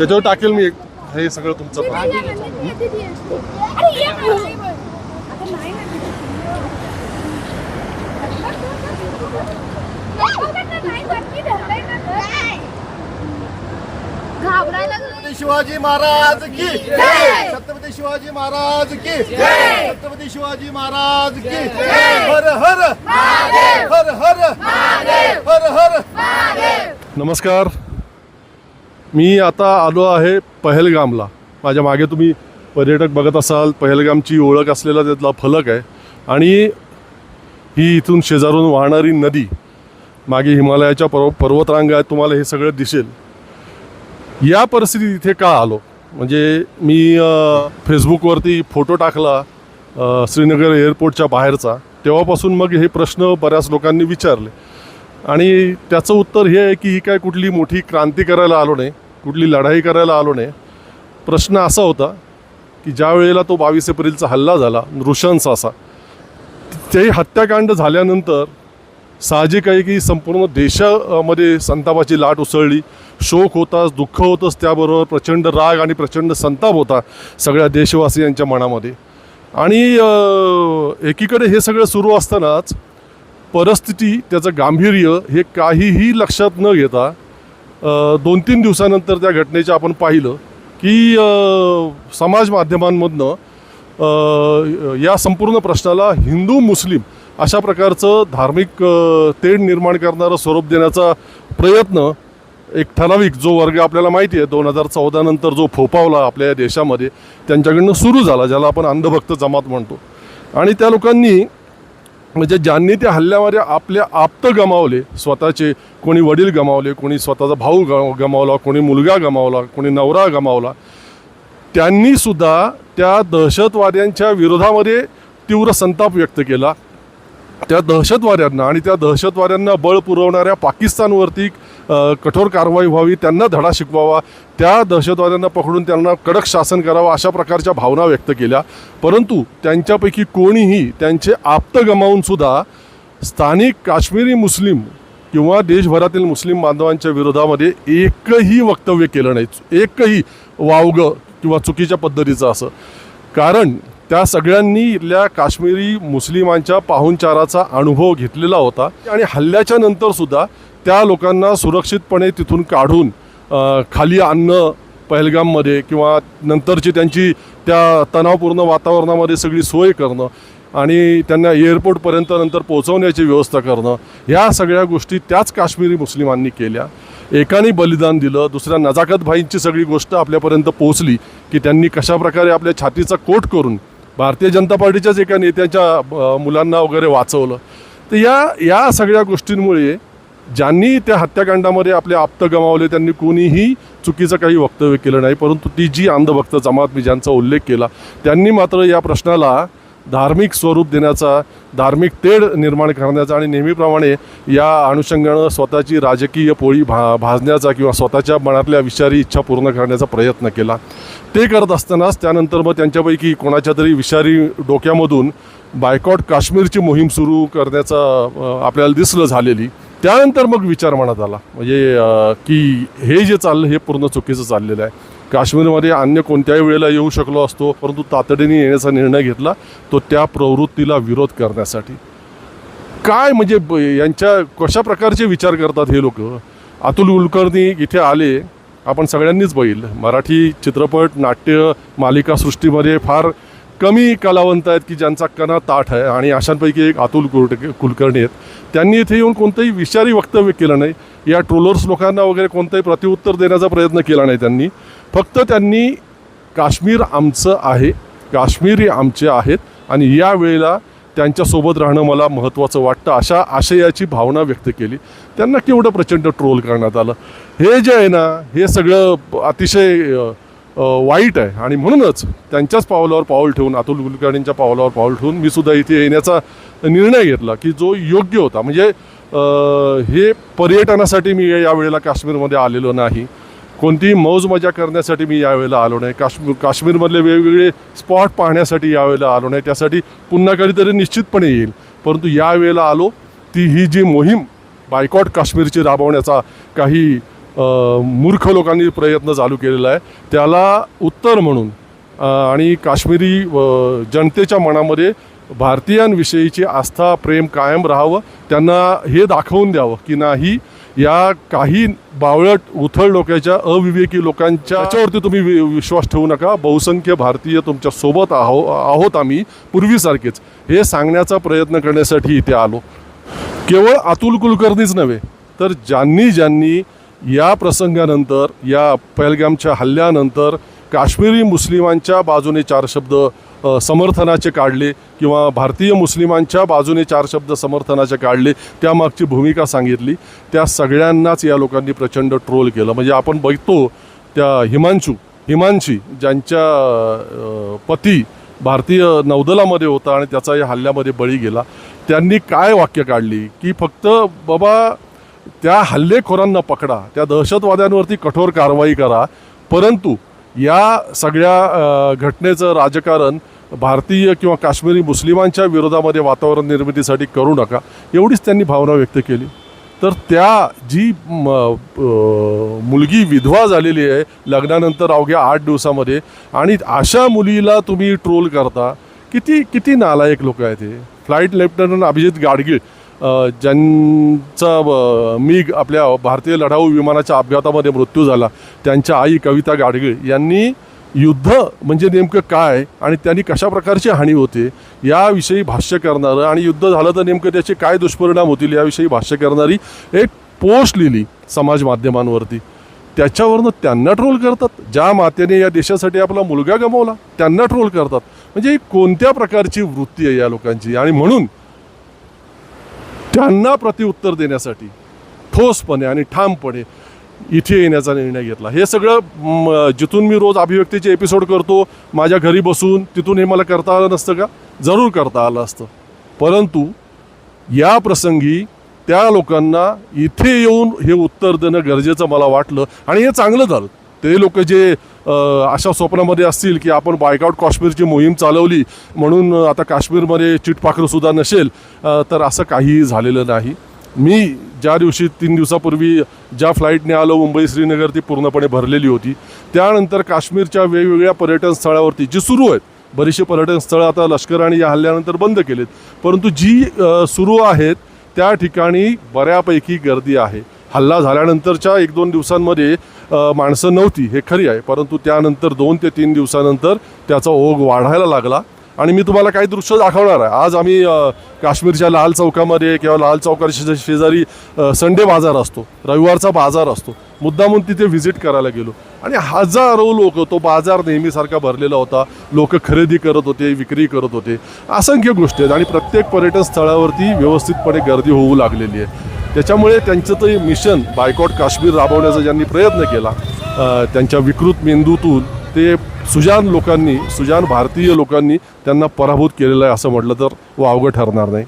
त्याच्यावर टाकेल मी एक. हे सगळं तुमचं शिवाजी महाराज की छत्रपती शिवाजी महाराज की छत्रपती शिवाजी महाराज की हर हर! हर हर! हर हर! नमस्कार. मी आता आलो आहे पहलगामला. माझ्या मागे तुम्ही पर्यटक बघत असाल पहलगामची ओळख असलेला त्यातला फलक आहे. आणि ही इथून शेजारून वाहणारी नदी मागे हिमालयाच्या पर्व पर्वतरांग आहेत तुम्हाला हे सगळं दिसेल. या परिस्थितीत इथे का आलो? म्हणजे मी फेसबुकवरती फोटो टाकला श्रीनगर एअरपोर्टच्या बाहेरचा. तेव्हापासून मग हे प्रश्न बऱ्याच लोकांनी विचारले. आणि त्याचं उत्तर हे आहे की ही काय कुठली मोठी क्रांती करायला आलो नाही कुठली लढाई करायला आलो नाही. प्रश्न असा होता की ज्या वेळेला तो बावीस एप्रिलचा हल्ला झाला नृशंस असा ते हत्याकांड झाल्यानंतर साहजिक आहे की संपूर्ण देशामध्ये संतापाची लाट उसळली शोक होताच दुःख होतंच त्याबरोबर प्रचंड राग आणि प्रचंड संताप होता सगळ्या देशवासियांच्या मनामध्ये. आणि एकीकडे हे सगळं सुरू असतानाच परिस्थिती त्याचं गांभीर्य हे काहीही लक्षात न घेता दोन तीन दिवसानंतर त्या घटनेचं आपण पाहिलं की समाज माध्यमांमधनं या संपूर्ण प्रश्नाला हिंदू मुस्लिम अशा प्रकारचं धार्मिक तेढ निर्माण करणारं स्वरूप देण्याचा प्रयत्न एक ठराविक जो वर्ग आपल्याला माहिती आहे दोन हजार चौदा नंतर जो फोपावला आपल्या या देशामध्ये त्यांच्याकडनं सुरू झाला ज्याला आपण अंधभक्त जमात म्हणतो. आणि त्या लोकांनी म्हणजे ज्यांनी त्या हल्ल्यामध्ये आपले आप्त गमावले स्वतःचे कोणी वडील गमावले कोणी स्वतःचा भाऊ ग गमावला कोणी मुलगा गमावला कोणी नवरा गमावला त्यांनीसुद्धा त्या दहशतवाद्यांच्या विरोधामध्ये तीव्र संताप व्यक्त केला. त्या दहशतवाद्यांना आणि त्या दहशतवाद्यांना बळ पुरवणाऱ्या पाकिस्तानवरती कठोर कारवाई व्हावी त्यांना धडा शिकवावा त्या दहशतवाद्यांना पकडून त्यांना कडक शासन करावं अशा प्रकारच्या भावना व्यक्त केल्या. परंतु त्यांच्यापैकी कोणीही त्यांचे आप्त गमावूनसुद्धा स्थानिक काश्मीरी मुस्लिम किंवा देशभरातील मुस्लिम बांधवांच्या विरोधामध्ये एकही वक्तव्य केलं नाही. एकही वावगं किंवा चुकीच्या पद्धतीचं असं. कारण त्या सगळ्यांनी इथल्या काश्मीरी मुस्लिमांच्या पाहुणचाराचा अनुभव घेतलेला होता. आणि हल्ल्याच्या नंतर सुद्धा त्या लोकांना सुरक्षितपणे तिथून काढून खाली आणणं पहलगाममध्ये किंवा नंतरची त्यांची त्या तणावपूर्ण वातावरणामध्ये सगळी सोय करणं आणि त्यांना एअरपोर्टपर्यंत नंतर पोहोचवण्याची व्यवस्था करणं ह्या सगळ्या गोष्टी त्याच काश्मीरी मुस्लिमांनी केल्या. एकाने बलिदान दिलं दुसऱ्या नजाकत भाईंची सगळी गोष्ट आपल्यापर्यंत पोहोचली की त्यांनी कशाप्रकारे आपल्या छातीचा कोट करून भारतीय जनता पार्टीच्याच एका नेत्याच्या मुलांना वगैरे वाचवलं. तर या या सगळ्या गोष्टींमुळे ज्यांनी त्या हत्याकांडामध्ये आपले आप्त गमावले त्यांनी कोणीही चुकीचं काही वक्तव्य केलं नाही. परंतु ती जी अंधभक्त जमात मी ज्यांचा उल्लेख केला त्यांनी मात्र या प्रश्नाला धार्मिक स्वरूप देण्याचा धार्मिक तेढ निर्माण करण्याचा आणि नेहमीप्रमाणे या अनुषंगानं स्वतःची राजकीय पोळी भा भाजण्याचा किंवा स्वतःच्या मनातल्या विषारी इच्छा पूर्ण करण्याचा प्रयत्न केला. ते करत असतानाच त्यानंतर मग त्यांच्यापैकी कोणाच्या तरी विषारी डोक्यामधून बायकॉट काश्मीरची मोहीम सुरू करण्याचा आपल्याला दिसलं झालेली. त्यानंतर मग विचार मनात आला. म्हणजे की हे जे चाललं हे पूर्ण चुकीचं चाललेलं आहे. काश्मीरमध्ये अन्य कोणत्याही वेळेला येऊ शकलो असतो परंतु तातडीने येण्याचा निर्णय घेतला तो त्या प्रवृत्तीला विरोध करण्यासाठी. काय म्हणजे ब- यांच्या कशा प्रकारचे विचार करतात हे लोक? अतुल कुलकर्णी इथे आले आपण सगळ्यांनीच बघितलं. मराठी चित्रपट नाट्य मालिका सृष्टीमध्ये फार कमी कलावंत आहेत की ज्यांचा कणा ताठ आहे. आणि अशांपैकी एक अतुल कुलट कुलकर्णी आहेत. त्यांनी इथे येऊन कोणतंही विषारी वक्तव्य केलं नाही. या ट्रोलर्स लोकांना वगैरे कोणतंही प्रतिउत्तर देण्याचा प्रयत्न केला नाही त्यांनी. फक्त त्यांनी काश्मीर आमचं आहे काश्मीरी आमचे आहेत आणि या वेळेला त्यांच्यासोबत राहणं मला महत्त्वाचं वाटतं अशा आशयाची भावना व्यक्त केली. त्यांना केवढं प्रचंड ट्रोल करण्यात आलं. हे जे आहे ना हे सगळं अतिशय वाईट आहे. आणि म्हणूनच त्यांच्याच पावलावर पाऊल ठेवून अतुल कुलकर्णींच्या पावलावर पाऊल ठेवून मी सुद्धा इथे येण्याचा निर्णय घेतला की जो योग्य होता. म्हणजे हे पर्यटनासाठी मी या वेळेला काश्मीरमध्ये आलेलो नाही. कोणतीही मौज मजा करण्यासाठी मी यावेळेला आलो नाही. काश्मीर काश्मीरमधले वेगवेगळे स्पॉट पाहण्यासाठी यावेळेला आलो नाही. त्यासाठी पुन्हा कधीतरी निश्चितपणे येईल. परंतु यावेळेला आलो ती ही जी मोहीम बायकॉट काश्मीरची राबवण्याचा काही मूर्ख लोकांनी प्रयत्न चालू केलेला आहे. त्याला उत्तर म्हणून आणि काश्मीरी जनतेच्या मनामध्ये भारतीयांविषयीची आस्था प्रेम कायम राहावं त्यांना हे दाखवून द्यावं की नाही या काही बावळट उथळ लोकांच्या अविवेकी लोकांच्या याच्यावरती तुम्ही वि- विश्वास ठेवू नका. बहुसंख्य भारतीय तुमच्यासोबत आहो आहोत आम्ही पूर्वीसारखेच. हे सांगण्याचा प्रयत्न करण्यासाठी इथे आलो. केवळ अतुल कुलकर्णीच नव्हे तर ज्यांनी ज्यांनी या प्रसंगानंतर या पहलगामच्या हल्ल्यानंतर काश्मीरी मुस्लिमांच्या बाजूने चार शब्द समर्थनाचे काढले किंवा भारतीय मुस्लिमांच्या बाजूने चार शब्द समर्थनाचे काढले त्यामागची भूमिका सांगितली. त्या सगळ्यांनाच या लोकांनी प्रचंड ट्रोल केलं. म्हणजे आपण बघतो त्या हिमांशू हिमांशी ज्यांच्या पती भारतीय नौदलामध्ये होता आणि त्याचा या हल्ल्यामध्ये बळी गेला त्यांनी काय वाक्य काढली? की फक्त बाबा त्या हल्लेखोरांना पकडा त्या दहशतवाद्यांवरती कठोर कारवाई करा परंतु या सगळ्या घटनेचं राजकारण भारतीय किंवा काश्मीरी मुस्लिमांच्या विरोधामध्ये वातावरण निर्मितीसाठी करू नका एवढीच त्यांनी भावना व्यक्त केली. तर त्या जी म, मुलगी विधवा झालेली आहे लग्नानंतर अवघ्या आठ दिवसामध्ये आणि अशा मुलीला तुम्ही ट्रोल करता किती किती नालायक लोक आहेत हे? फ्लाईट लेफ्टनंट अभिजित गाडगीळ ज्यांचा अ, मिग आपल्या भारतीय लढाऊ विमानाच्या अपघातामध्ये मृत्यू झाला त्यांच्या आई कविता गाडगीळ यांनी युद्ध म्हणजे नेमकं काय आणि त्यांनी कशा प्रकारची हानी होते याविषयी भाष्य करणारं आणि युद्ध झालं तर नेमकं त्याचे काय दुष्परिणाम होतील याविषयी भाष्य करणारी एक पोस्ट लिहिली समाज माध्यमांवरती. त्याच्यावरनं त्यांना ट्रोल करतात. ज्या मातेने या देशासाठी आपला मुलगा गमावला त्यांना ट्रोल करतात. म्हणजे ही कोणत्या प्रकारची वृत्ती आहे या लोकांची? आणि म्हणून त्यांना प्रतिउत्तर देण्यासाठी ठोसपणे आणि ठामपणे इथे येण्याचा निर्णय घेतला. हे सगळं जिथून मी रोज अभिव्यक्तीचे एपिसोड करतो माझ्या घरी बसून तिथून हे मला करता आलं नसतं का? जरूर करता आलं असतं. परंतु या प्रसंगी त्या लोकांना इथे येऊन हे उत्तर देणं गरजेचं मला वाटलं आणि हे चांगलं झालं. ते लोक जे अशा स्वप्नामध्ये असतील की आपण बायकआउट काश्मीरची मोहीम चालवली म्हणून आता काश्मीरमध्ये चिटपाखरंसुद्धा नसेल तर असं काहीही झालेलं नाही. मी ज्या दिवशी तीन दिवसापूर्वी ज्या फ्लाईटने आलो मुंबई श्रीनगर ती पूर्णपणे भरलेली होती. त्यानंतर काश्मीरच्या वेगवेगळ्या पर्यटन स्थळावरती जी सुरू आहेत बरीचशी पर्यटन स्थळं आता लष्कराने या हल्ल्यानंतर बंद केलेत. परंतु जी सुरू आहेत त्या ठिकाणी बऱ्यापैकी गर्दी आहे. हल्ला झाल्यानंतरच्या एक दोन दिवसांमध्ये माणसं नव्हती हे खरी आहे. परंतु त्यानंतर दोन ते तीन दिवसानंतर त्याचा ओघ वाढायला लागला. आणि मी तुम्हाला काही दृश्य दाखवणार आहे. आज आम्ही काश्मीरच्या लाल चौकामध्ये किंवा लाल चौकाच्या शेजारी संडे बाजार असतो. रविवारचा बाजार असतो. मुद्दामून तिथे व्हिजिट करायला गेलो. आणि हजारो लोक तो बाजार नेहमीसारखा भरलेला होता. लोक खरेदी करत होते विक्री करत होते. असंख्य गोष्टी आहेत. आणि प्रत्येक पर्यटन स्थळावरती व्यवस्थितपणे गर्दी होऊ लागलेली आहे. त्याच्यामुळे त्यांचं ते मिशन बायकॉट काश्मीर राबवण्याचा ज्यांनी प्रयत्न केला त्यांच्या विकृत मेंदूतून ते सुजान लोकांनी सुजान भारतीय लोकांनी त्यांना पराभूत केलेलं आहे असं म्हटलं तर वावगं ठरणार नाही.